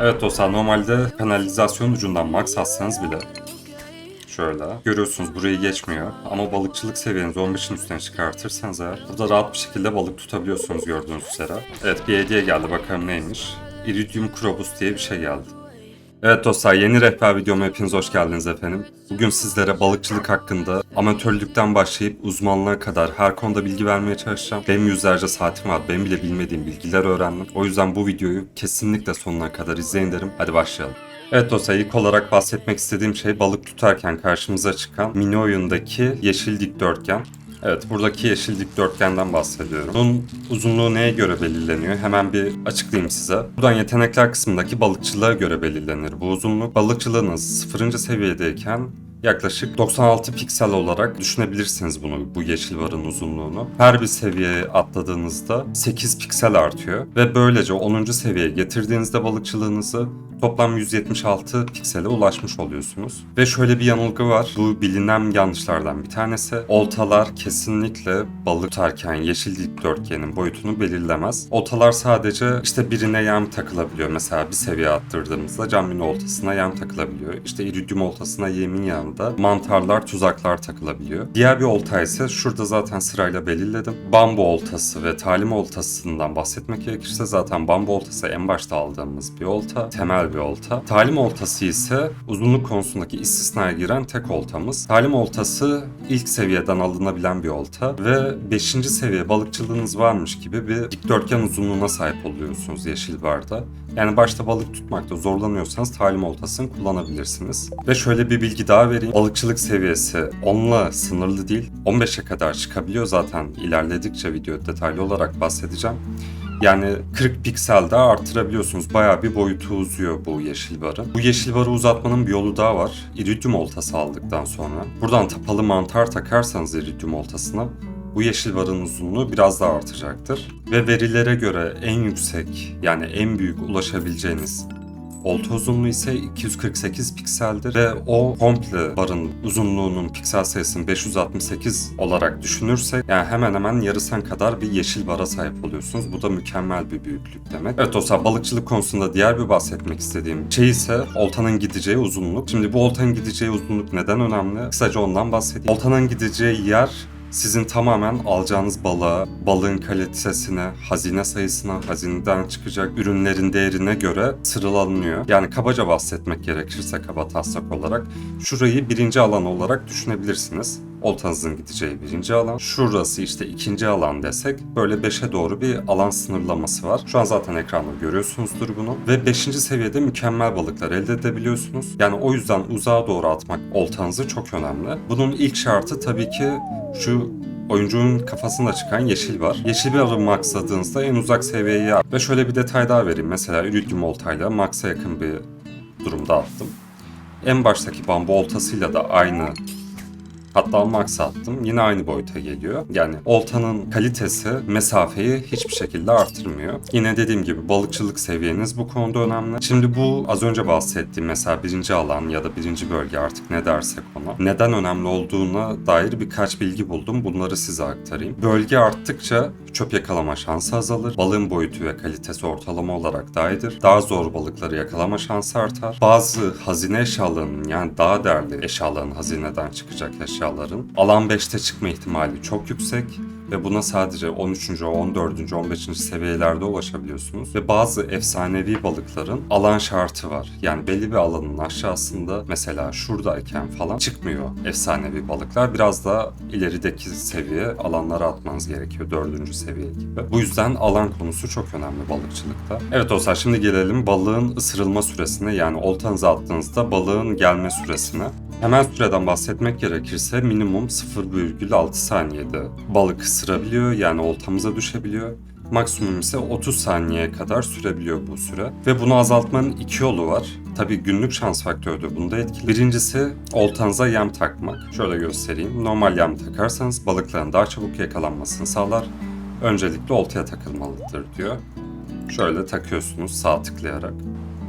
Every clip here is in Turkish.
Evet dostlar normalde kanalizasyon ucundan max atsanız bile şöyle görüyorsunuz burayı geçmiyor ama balıkçılık seviyenizi 15'in üstüne çıkartırsanız eğer burada rahat bir şekilde balık tutabiliyorsunuz gördüğünüz üzere. Evet bir hediye geldi bakalım neymiş. Iridium Crobus diye bir şey geldi. Evet dostlar yeni rehber videoma hepiniz hoş geldiniz efendim. Bugün sizlere balıkçılık hakkında amatörlükten başlayıp uzmanlığa kadar her konuda bilgi vermeye çalışacağım. Benim yüzlerce saatim var. Ben bile bilmediğim bilgiler öğrendim. O yüzden bu videoyu kesinlikle sonuna kadar izleyin derim. Hadi başlayalım. Evet dostlar ilk olarak bahsetmek istediğim şey balık tutarken karşımıza çıkan mini oyundaki yeşil dikdörtgen. Evet buradaki yeşil dikdörtgenden bahsediyorum. Bunun uzunluğu neye göre belirleniyor? Hemen bir açıklayayım size. Buradan yetenekler kısmındaki balıkçılığa göre belirlenir bu uzunluk. Balıkçılığınız 0. seviyedeyken yaklaşık 96 piksel olarak düşünebilirsiniz bunu bu yeşil varın uzunluğunu. Her bir seviyeye atladığınızda 8 piksel artıyor ve böylece 10. seviyeye getirdiğinizde balıkçılığınızı toplam 176 piksele ulaşmış oluyorsunuz. Ve şöyle bir yanılgı var. Bu bilinen yanlışlardan bir tanesi. Oltalar kesinlikle balık tutarken yeşil dikdörtgenin boyutunu belirlemez. Oltalar sadece işte birine yem takılabiliyor. Mesela bir seviye attırdığımızda caminin oltasına yem takılabiliyor. İşte iridium oltasına yemin yanında mantarlar, tuzaklar takılabiliyor. Diğer bir olta ise şurada zaten sırayla belirledim. Bambu oltası ve talim oltasından bahsetmek gerekirse zaten bambu oltası en başta aldığımız bir olta. Temel bir olta. Talim oltası ise uzunluk konusundaki istisnaya giren tek oltamız. Talim oltası ilk seviyeden alınabilen bir olta ve 5. seviye balıkçılığınız varmış gibi bir dikdörtgen uzunluğuna sahip oluyorsunuz yeşil barda. Yani başta balık tutmakta zorlanıyorsanız talim oltasını kullanabilirsiniz. Ve şöyle bir bilgi daha vereyim. Balıkçılık seviyesi 10'la sınırlı değil. 15'e kadar çıkabiliyor zaten ilerledikçe video detaylı olarak bahsedeceğim. Yani 40 pikselde artırabiliyorsunuz. Bayağı bir boyutu uzuyor bu yeşil barın. Bu yeşil barı uzatmanın bir yolu daha var. İridium oltası aldıktan sonra. Buradan tapalı mantar takarsanız iridium oltasına bu yeşil barın uzunluğu biraz daha artacaktır. Ve verilere göre en yüksek yani en büyük ulaşabileceğiniz Olta uzunluğu ise 248 pikseldir ve o komple barın uzunluğunun piksel sayısını 568 olarak düşünürsek yani hemen hemen yarısan kadar bir yeşil bara sahip oluyorsunuz. Bu da mükemmel bir büyüklük demek. Evet dostlar balıkçılık konusunda diğer bir bahsetmek istediğim şey ise oltanın gideceği uzunluk. Şimdi bu oltanın gideceği uzunluk neden önemli? Kısaca ondan bahsedeyim. Oltanın gideceği yer sizin tamamen alacağınız balığa, balığın kalitesine, hazine sayısına, hazineden çıkacak ürünlerin değerine göre sıralanıyor. Yani kabaca bahsetmek gerekirse kaba taslak olarak şurayı birinci alan olarak düşünebilirsiniz. Oltanızın gideceği birinci alan. Şurası işte ikinci alan desek böyle beşe doğru bir alan sınırlaması var. Şu an zaten ekranda görüyorsunuzdur bunu. Ve beşinci seviyede mükemmel balıklar elde edebiliyorsunuz. Yani o yüzden uzağa doğru atmak oltanızı çok önemli. Bunun ilk şartı tabii ki şu oyuncunun kafasında çıkan yeşil var. Yeşil bir arı maxladığınızda en uzak seviyeyi at. Ve şöyle bir detay daha vereyim. Mesela iridium oltayla max'a yakın bir durumda attım. En baştaki bambu oltasıyla da aynı Hatta max attım. Yine aynı boyuta geliyor. Yani oltanın kalitesi mesafeyi hiçbir şekilde artırmıyor. Yine dediğim gibi balıkçılık seviyeniz bu konuda önemli. Şimdi bu az önce bahsettiğim mesela birinci alan ya da birinci bölge artık ne dersek ona. Neden önemli olduğuna dair birkaç bilgi buldum. Bunları size aktarayım. Bölge arttıkça çöp yakalama şansı azalır. Balığın boyutu ve kalitesi ortalama olarak daha iyidir. Daha zor balıkları yakalama şansı artar. Bazı hazine eşyalarının yani daha değerli eşyaların hazineden çıkacak eşyaların alan 5'te çıkma ihtimali çok yüksek ve buna sadece 13. 14. 15. seviyelerde ulaşabiliyorsunuz. Ve bazı efsanevi balıkların alan şartı var. Yani belli bir alanın aşağısında mesela şuradayken falan çıkmıyor efsanevi balıklar. Biraz daha ilerideki seviye alanlara atmanız gerekiyor. 4. seviye gibi. Bu yüzden alan konusu çok önemli balıkçılıkta. Evet dostlar şimdi gelelim balığın ısırılma süresine yani oltanızı attığınızda balığın gelme süresine. Hemen süreden bahsetmek gerekirse minimum 0,6 saniyede balık ısırabiliyor yani oltamıza düşebiliyor. Maksimum ise 30 saniyeye kadar sürebiliyor bu süre. Ve bunu azaltmanın iki yolu var. Tabii günlük şans faktörü de bunda etkili. Birincisi oltanıza yem takmak. Şöyle göstereyim. Normal yem takarsanız balıkların daha çabuk yakalanmasını sağlar. Öncelikle oltaya takılmalıdır diyor. Şöyle takıyorsunuz sağ tıklayarak.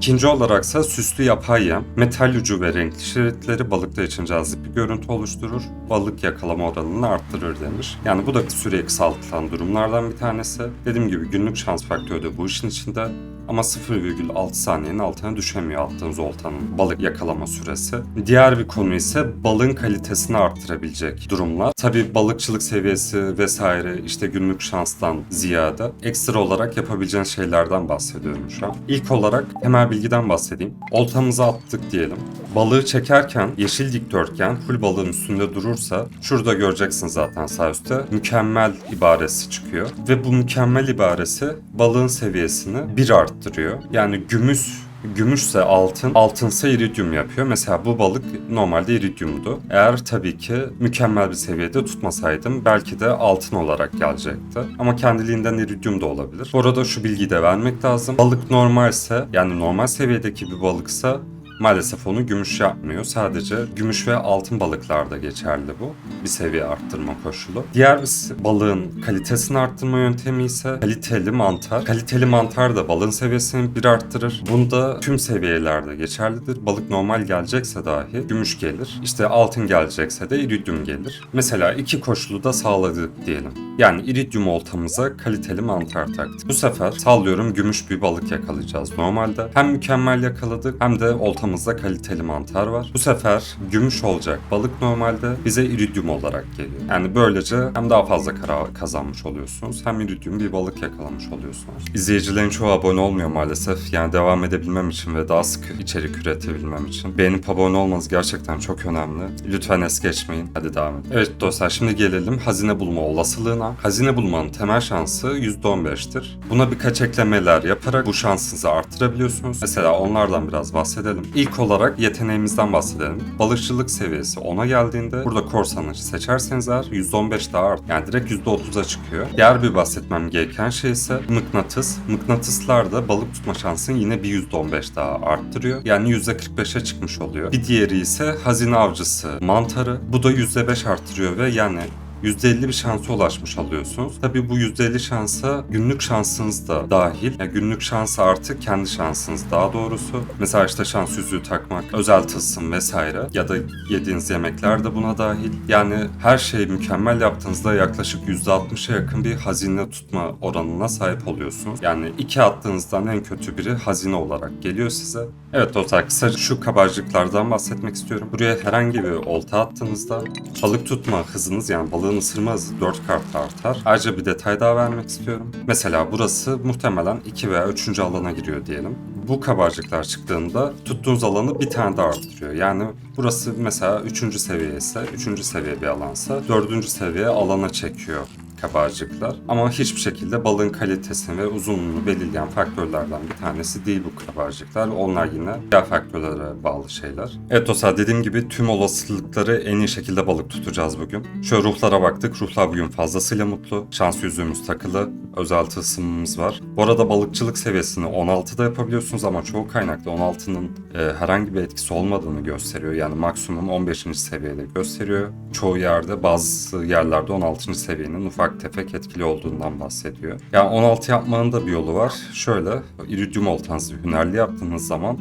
İkinci olaraksa süslü yapay yem, metal ucu ve renkli şeritleri balıklar için cazip bir görüntü oluşturur, balık yakalama oranını arttırır demiş. Yani bu da süreyi kısaltılan durumlardan bir tanesi. Dediğim gibi günlük şans faktörü de bu işin içinde ama 0,6 saniyenin altına düşemiyor attığınız oltanın balık yakalama süresi. Diğer bir konu ise balın kalitesini arttırabilecek durumlar. Tabii balıkçılık seviyesi vesaire işte günlük şanstan ziyade ekstra olarak yapabileceğiniz şeylerden bahsediyorum şu an. İlk olarak temel bilgiden bahsedeyim. Oltamızı attık diyelim. Balığı çekerken yeşil dikdörtgen full balığın üstünde durursa şurada göreceksin zaten sağ üstte mükemmel ibaresi çıkıyor. Ve bu mükemmel ibaresi balığın seviyesini bir arttırıyor. Yani gümüş Gümüşse altın, altınsa iridyum yapıyor. Mesela bu balık normalde iridyumdu. Eğer tabii ki mükemmel bir seviyede tutmasaydım belki de altın olarak gelecekti. Ama kendiliğinden iridyum da olabilir. Bu arada şu bilgiyi de vermek lazım. Balık normalse yani normal seviyedeki bir balıksa Maalesef onu gümüş yapmıyor. Sadece gümüş ve altın balıklarda geçerli bu. Bir seviye arttırma koşulu. Diğer balığın kalitesini arttırma yöntemi ise kaliteli mantar. Kaliteli mantar da balığın seviyesini bir arttırır. Bunda tüm seviyelerde geçerlidir. Balık normal gelecekse dahi gümüş gelir. İşte altın gelecekse de iridyum gelir. Mesela iki koşulu da sağladık diyelim. Yani iridyum oltamıza kaliteli mantar taktık. Bu sefer sallıyorum gümüş bir balık yakalayacağız normalde. Hem mükemmel yakaladık hem de oltamızda kaliteli mantar var. Bu sefer gümüş olacak balık normalde bize iridyum olarak geliyor. Yani böylece hem daha fazla kara kazanmış oluyorsunuz hem iridyum bir balık yakalamış oluyorsunuz. İzleyicilerin çoğu abone olmuyor maalesef. Yani devam edebilmem için ve daha sık içerik üretebilmem için. Beğenip abone olmanız gerçekten çok önemli. Lütfen es geçmeyin. Hadi devam edelim. Evet dostlar şimdi gelelim hazine bulma olasılığına. Hazine bulmanın temel şansı %15'tir. Buna birkaç eklemeler yaparak bu şansınızı arttırabiliyorsunuz. Mesela onlardan biraz bahsedelim. İlk olarak yeteneğimizden bahsedelim. Balıkçılık seviyesi 10'a geldiğinde burada korsanı seçerseniz eğer %15 daha art. Yani direkt %30'a çıkıyor. Diğer bir bahsetmem gereken şey ise mıknatıs. Mıknatıslar da balık tutma şansını yine bir %15 daha arttırıyor. Yani %45'e çıkmış oluyor. Bir diğeri ise hazine avcısı mantarı. Bu da %5 arttırıyor ve yani %50 bir şansa ulaşmış oluyorsunuz. Tabii bu %50 şansa günlük şansınız da dahil. Yani günlük şansı artık kendi şansınız daha doğrusu. Mesela işte şans yüzüğü takmak, özel tılsım vesaire ya da yediğiniz yemekler de buna dahil. Yani her şeyi mükemmel yaptığınızda yaklaşık %60'a yakın bir hazine tutma oranına sahip oluyorsunuz. Yani iki attığınızdan en kötü biri hazine olarak geliyor size. Evet dostlar kısaca şu kabarcıklardan bahsetmek istiyorum. Buraya herhangi bir olta attığınızda balık tutma hızınız yani balığın ısırma hızı 4 kat artar. Ayrıca bir detay daha vermek istiyorum. Mesela burası muhtemelen 2 veya 3. alana giriyor diyelim. Bu kabarcıklar çıktığında tuttuğunuz alanı bir tane daha arttırıyor. Yani burası mesela 3. seviye ise 3. seviye bir alansa 4. seviye alana çekiyor kabarcıklar. Ama hiçbir şekilde balığın kalitesini ve uzunluğunu belirleyen faktörlerden bir tanesi değil bu kabarcıklar. Onlar yine diğer faktörlere bağlı şeyler. Evet dostlar dediğim gibi tüm olasılıkları en iyi şekilde balık tutacağız bugün. Şöyle ruhlara baktık. Ruhlar bugün fazlasıyla mutlu. Şans yüzüğümüz takılı. Özel tılsımımız var. Bu arada balıkçılık seviyesini 16'da yapabiliyorsunuz ama çoğu kaynakta 16'nın e, herhangi bir etkisi olmadığını gösteriyor. Yani maksimum 15. seviyede gösteriyor. Çoğu yerde bazı yerlerde 16. seviyenin ufak tefek etkili olduğundan bahsediyor. Yani 16 yapmanın da bir yolu var. Şöyle iridium oltanızı hünerli yaptığınız zaman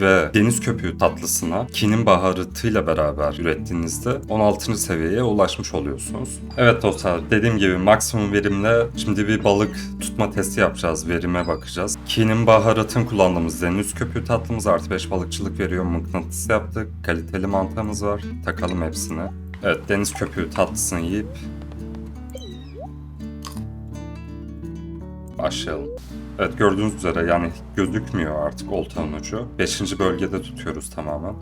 ve deniz köpüğü tatlısına kinin baharatıyla beraber ürettiğinizde 16. seviyeye ulaşmış oluyorsunuz. Evet dostlar dediğim gibi maksimum verimle şimdi bir balık tutma testi yapacağız. Verime bakacağız. Kinin baharatın kullandığımız deniz köpüğü tatlımız artı 5 balıkçılık veriyor. Mıknatıs yaptık. Kaliteli mantarımız var. Takalım hepsini. Evet deniz köpüğü tatlısını yiyip başlayalım. Evet gördüğünüz üzere yani gözükmüyor artık oltanın ucu. 5. bölgede tutuyoruz tamamen.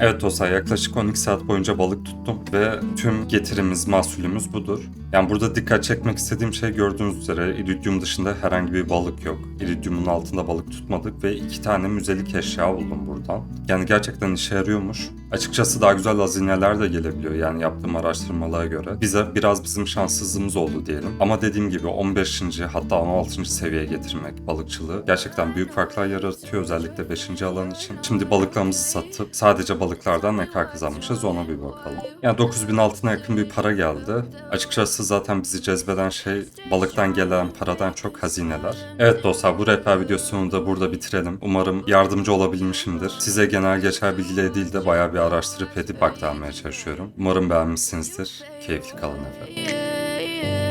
Evet dostlar yaklaşık 12 saat boyunca balık tuttum ve tüm getirimiz, mahsulümüz budur. Yani burada dikkat çekmek istediğim şey gördüğünüz üzere iridium dışında herhangi bir balık yok. İridiumun altında balık tutmadık ve iki tane müzelik eşya buldum buradan. Yani gerçekten işe yarıyormuş. Açıkçası daha güzel hazineler de gelebiliyor yani yaptığım araştırmalara göre. Bize biraz bizim şanssızlığımız oldu diyelim. Ama dediğim gibi 15. hatta 16. seviyeye getirmek balıkçılığı gerçekten büyük farklar yaratıyor özellikle 5. alan için. Şimdi balıklarımızı satıp sadece balıklardan ne kadar kazanmışız ona bir bakalım. Yani 9000 altına yakın bir para geldi. Açıkçası zaten bizi cezbeden şey balıktan gelen paradan çok hazineler. Evet dostlar bu rehber videosunu da burada bitirelim. Umarım yardımcı olabilmişimdir. Size genel geçer bilgileri değil de bayağı bir araştırıp edip aktarmaya çalışıyorum. Umarım beğenmişsinizdir. Keyifli kalın efendim.